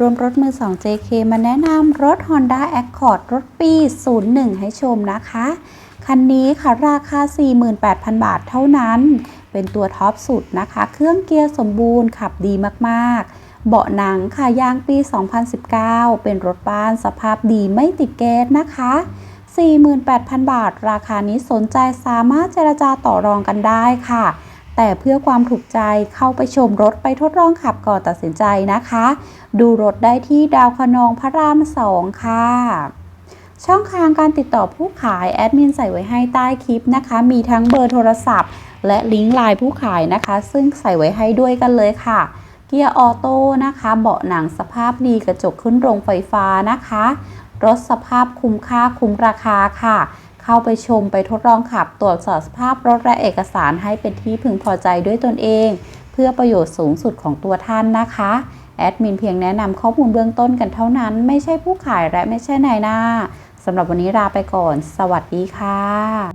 รวมรถมือ 2 JK มาแนะนำรถ Honda Accord รถปี 01 ให้ชมนะคะ คันนี้ค่ะราคา 48,000 บาทเท่านั้น เป็นตัวท็อปสุดนะคะ เครื่องเกียร์สมบูรณ์ขับดีมากๆ เบาะหนังค่ะยางปี 2019 เป็นรถบ้านสภาพดีไม่ติดเกสนะคะ 48,000 บาท ราคานี้สนใจสามารถเจรจาต่อรองกันได้ค่ะ แต่เพื่อความถูกใจเข้าไปชมรถไปทดลองขับก่อนตัดสินใจนะคะ ดูรถได้ที่ดาวคะนองพระรามสองค่ะ ช่องทางการติดต่อผู้ขายแอดมินใส่ไว้ให้ใต้คลิปนะคะ มีทั้งเบอร์โทรศัพท์ และลิงก์ไลน์ผู้ขายนะคะ ซึ่งใส่ไว้ให้ด้วยกันเลยค่ะ เกียร์ออโต้นะคะ เบาะหนังสภาพดีกระจกขึ้นโรงไฟฟ้านะคะ รถสภาพคุ้มค่าคุ้มราคาค่ะ เข้าไปชมไปทดลองขับตรวจสอบสภาพรถและเอกสารให้เป็นที่พึงพอใจด้วยตนเอง เพื่อประโยชน์สูงสุดของตัวท่านนะคะแอดมินเพียงแนะนำข้อมูลเบื้องต้นกันเท่านั้น ไม่ใช่ผู้ขายและไม่ใช่นายหน้าสำหรับวันนี้ลาไปก่อน สวัสดีค่ะ